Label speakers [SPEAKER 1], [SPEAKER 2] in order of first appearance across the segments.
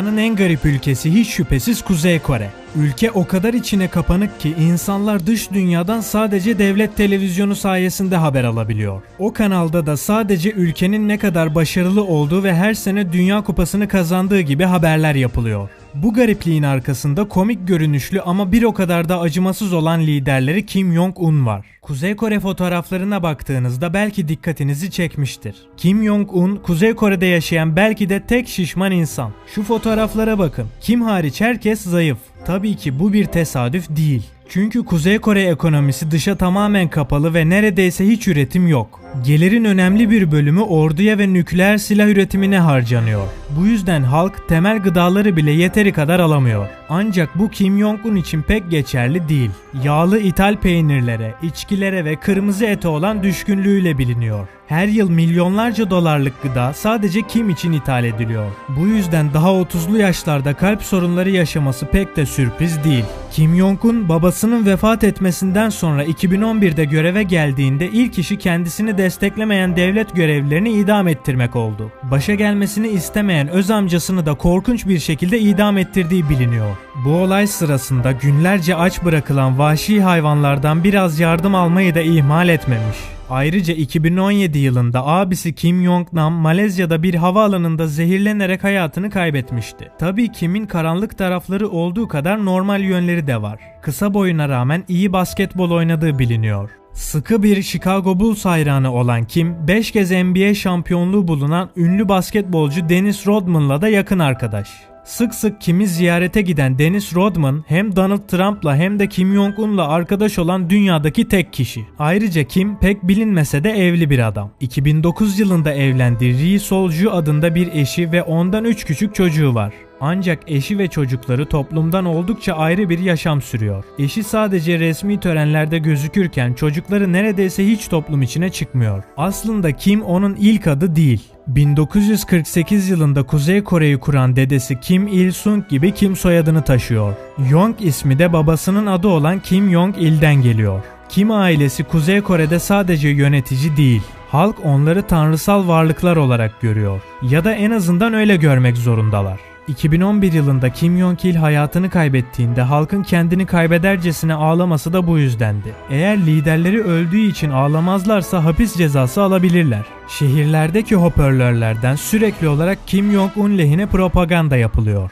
[SPEAKER 1] Dünyanın en garip ülkesi hiç şüphesiz Kuzey Kore. Ülke o kadar içine kapanık ki insanlar dış dünyadan sadece devlet televizyonu sayesinde haber alabiliyor. O kanalda da sadece ülkenin ne kadar başarılı olduğu ve her sene Dünya Kupası'nı kazandığı gibi haberler yapılıyor. Bu garipliğin arkasında komik görünüşlü ama bir o kadar da acımasız olan liderleri Kim Jong-un var. Kuzey Kore fotoğraflarına baktığınızda belki dikkatinizi çekmiştir. Kim Jong-un Kuzey Kore'de yaşayan belki de tek şişman insan. Şu fotoğraflara bakın. Kim hariç herkes zayıf. Tabii ki bu bir tesadüf değil. Çünkü Kuzey Kore ekonomisi dışa tamamen kapalı ve neredeyse hiç üretim yok. Gelirin önemli bir bölümü orduya ve nükleer silah üretimine harcanıyor. Bu yüzden halk temel gıdaları bile yeteri kadar alamıyor. Ancak bu Kim Jong-un için pek geçerli değil. Yağlı ithal peynirlere, içkilere ve kırmızı ete olan düşkünlüğüyle biliniyor. Her yıl milyonlarca dolarlık gıda sadece Kim için ithal ediliyor. Bu yüzden daha 30'lu yaşlarda kalp sorunları yaşaması pek de sürpriz değil. Kim Jong-un babasının vefat etmesinden sonra 2011'de göreve geldiğinde ilk işi kendisini desteklemeyen devlet görevlilerini idam ettirmek oldu. Başa gelmesini istemeyen öz amcasını da korkunç bir şekilde idam ettirdiği biliniyor. Bu olay sırasında günlerce aç bırakılan vahşi hayvanlardan biraz yardım almayı da ihmal etmemiş. Ayrıca 2017 yılında abisi Kim Jong-nam Malezya'da bir havaalanında zehirlenerek hayatını kaybetmişti. Tabii Kim'in karanlık tarafları olduğu kadar normal yönleri de var. Kısa boyuna rağmen iyi basketbol oynadığı biliniyor. Sıkı bir Chicago Bulls hayranı olan Kim, 5 kez NBA şampiyonluğu bulunan ünlü basketbolcu Dennis Rodman'la da yakın arkadaş. Sık sık Kim'i ziyarete giden Dennis Rodman hem Donald Trump'la hem de Kim Jong-un'la arkadaş olan dünyadaki tek kişi. Ayrıca Kim pek bilinmese de evli bir adam. 2009 yılında evlendiği Ri Sol-ju adında bir eşi ve ondan 3 küçük çocuğu var. Ancak eşi ve çocukları toplumdan oldukça ayrı bir yaşam sürüyor. Eşi sadece resmi törenlerde gözükürken çocukları neredeyse hiç toplum içine çıkmıyor. Aslında Kim onun ilk adı değil. 1948 yılında Kuzey Kore'yi kuran dedesi Kim Il-sung gibi Kim soyadını taşıyor. Yong ismi de babasının adı olan Kim Jong-il'den geliyor. Kim ailesi Kuzey Kore'de sadece yönetici değil, halk onları tanrısal varlıklar olarak görüyor. Ya da en azından öyle görmek zorundalar. 2011 yılında Kim Jong-il hayatını kaybettiğinde halkın kendini kaybedercesine ağlaması da bu yüzdendi. Eğer liderleri öldüğü için ağlamazlarsa hapis cezası alabilirler. Şehirlerdeki hoparlörlerden sürekli olarak Kim Jong-un lehine propaganda yapılıyor.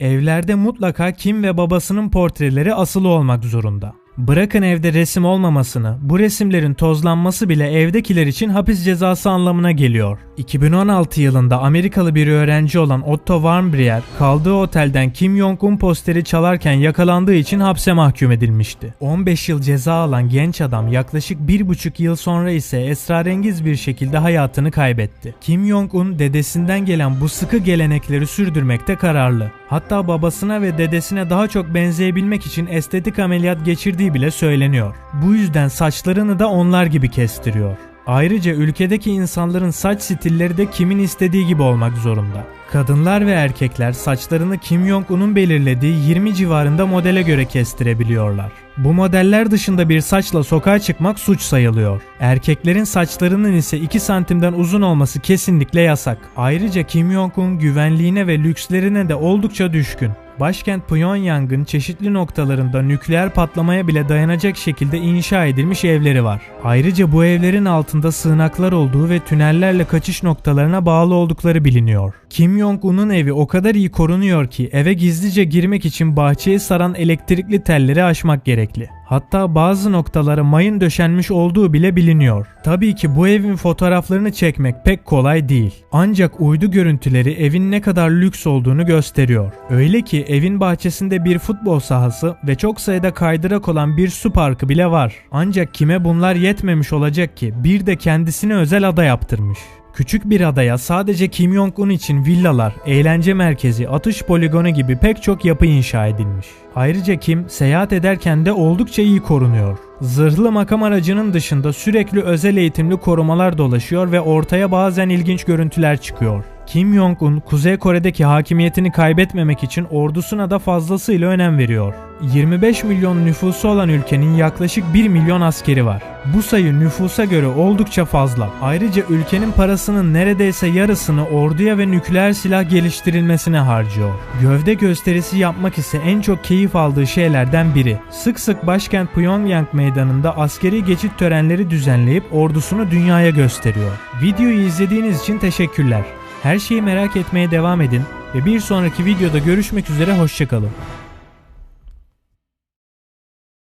[SPEAKER 1] Evlerde mutlaka Kim ve babasının portreleri asılı olmak zorunda. Bırakın evde resim olmamasını, bu resimlerin tozlanması bile evdekiler için hapis cezası anlamına geliyor. 2016 yılında Amerikalı bir öğrenci olan Otto Warmbier kaldığı otelden Kim Jong-un posteri çalarken yakalandığı için hapse mahkum edilmişti. 15 yıl ceza alan genç adam yaklaşık 1,5 yıl sonra ise esrarengiz bir şekilde hayatını kaybetti. Kim Jong-un dedesinden gelen bu sıkı gelenekleri sürdürmekte kararlı. Hatta babasına ve dedesine daha çok benzeyebilmek için estetik ameliyat geçirdiği bile söyleniyor. Bu yüzden saçlarını da onlar gibi kestiriyor. Ayrıca ülkedeki insanların saç stilleri de kimin istediği gibi olmak zorunda. Kadınlar ve erkekler saçlarını Kim Jong-un'un belirlediği 20 civarında modele göre kestirebiliyorlar. Bu modeller dışında bir saçla sokağa çıkmak suç sayılıyor. Erkeklerin saçlarının ise 2 santimden uzun olması kesinlikle yasak. Ayrıca Kim Jong-un güvenliğine ve lükslerine de oldukça düşkün. Başkent Pyongyang'ın çeşitli noktalarında nükleer patlamaya bile dayanacak şekilde inşa edilmiş evleri var. Ayrıca bu evlerin altında sığınaklar olduğu ve tünellerle kaçış noktalarına bağlı oldukları biliniyor. Kim Jong-un'un evi o kadar iyi korunuyor ki eve gizlice girmek için bahçeyi saran elektrikli telleri aşmak gerekli. Hatta bazı noktalara mayın döşenmiş olduğu bile biliniyor. Tabii ki bu evin fotoğraflarını çekmek pek kolay değil. Ancak uydu görüntüleri evin ne kadar lüks olduğunu gösteriyor. Öyle ki evin bahçesinde bir futbol sahası ve çok sayıda kaydırak olan bir su parkı bile var. Ancak kime bunlar yetmemiş olacak ki bir de kendisine özel ada yaptırmış. Küçük bir adaya sadece Kim Jong-un için villalar, eğlence merkezi, atış poligonu gibi pek çok yapı inşa edilmiş. Ayrıca Kim seyahat ederken de oldukça iyi korunuyor. Zırhlı makam aracının dışında sürekli özel eğitimli korumalar dolaşıyor ve ortaya bazen ilginç görüntüler çıkıyor. Kim Jong-un Kuzey Kore'deki hakimiyetini kaybetmemek için ordusuna da fazlasıyla önem veriyor. 25 milyon nüfusu olan ülkenin yaklaşık 1 milyon askeri var. Bu sayı nüfusa göre oldukça fazla. Ayrıca ülkenin parasının neredeyse yarısını orduya ve nükleer silah geliştirilmesine harcıyor. Gövde gösterisi yapmak ise en çok keyif aldığı şeylerden biri. Sık sık başkent Pyongyang meydanında askeri geçit törenleri düzenleyip ordusunu dünyaya gösteriyor. Videoyu izlediğiniz için teşekkürler. Her şeyi merak etmeye devam edin ve bir sonraki videoda görüşmek üzere hoşçakalın.